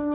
Ще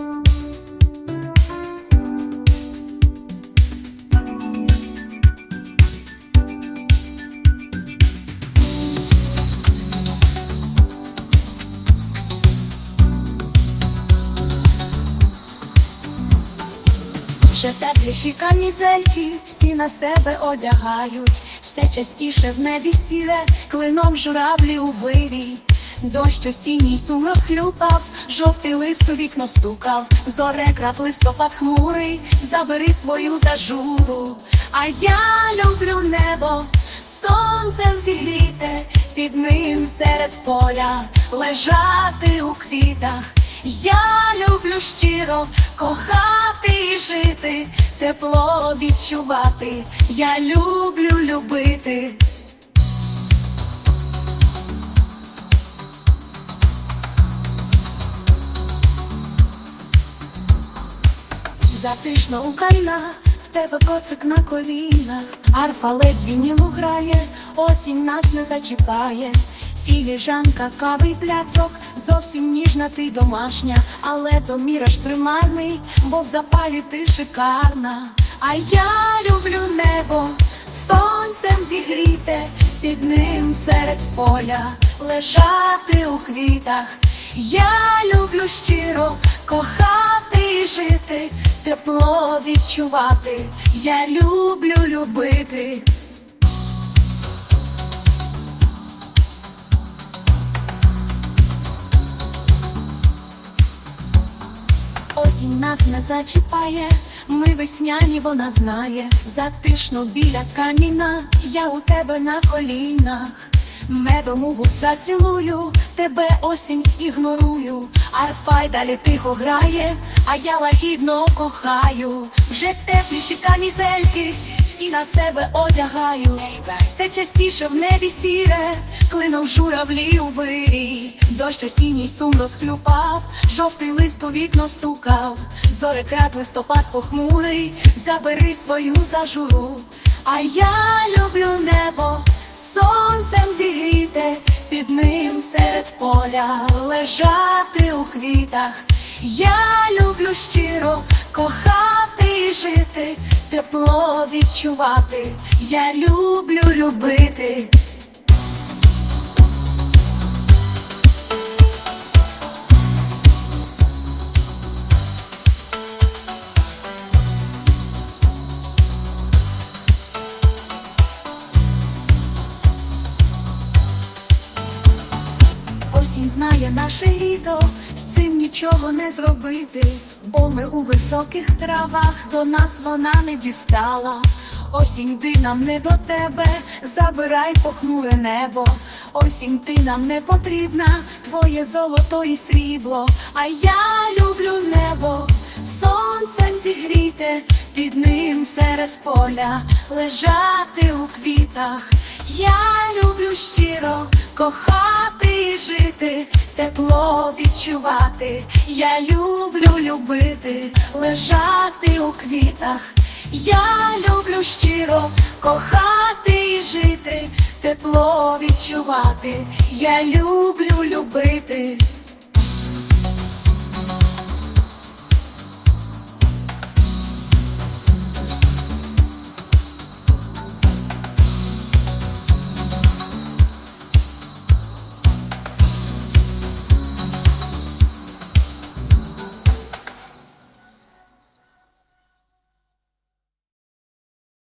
тепліші камізельки всі на себе одягають, все частіше в небі сіре, клином журавлі у вирій. Дощ осінній сум розхлюпав, жовтий лист у вікно стукав, зорекрат листопад хмурий, забери свою зажуру. А я люблю небо, сонцем зігріте, під ним серед поля лежати у квітах. Я люблю щиро кохати і жити, тепло відчувати, я люблю любити. Затишно у кайна, в тебе коцик на колінах, арфа ледь дзвінілу грає, осінь нас не зачіпає. Філіжанка, кави пляцок, зовсім ніжна ти домашня, але то міраж примарний, бо в запалі ти шикарна. А я люблю небо, сонцем зігріте, під ним серед поля. Лежати у квітах. Я люблю щиро кохати і жити, тепло відчувати, я люблю любити. Осінь нас не зачіпає, ми весняні, вона знає, затишно біля каміна, я у тебе на колінах, медом у густа цілую, тебе осінь ігнорую, арфа й далі тихо грає, а я лагідно кохаю, вже тепліші камізельки, всі на себе одягають, все частіше в небі сіре, клином журавлі у вирій, дощ осінній сум розхлюпав, жовтий лист у вікно стукав, зорекрат листопад похмурий, забери свою зажуру, а я люблю небо, сонцем зігріте, під ним серед поля лежати у квітах. Я люблю щиро кохати і жити, тепло відчувати, я люблю любити. Осінь знає наше літо, з цим нічого не зробити, бо ми у високих травах до нас вона не дістала. Осінь ти нам не до тебе, забирай похмуре небо. Осінь ти нам не потрібна, твоє золото і срібло. А я люблю небо, сонцем зігріте, під ним серед поля лежати у квітах. Я люблю щиро кохати і жити, тепло відчувати. Я люблю любити, лежати у квітах. Я люблю щиро кохати і жити, тепло відчувати. Я люблю любити.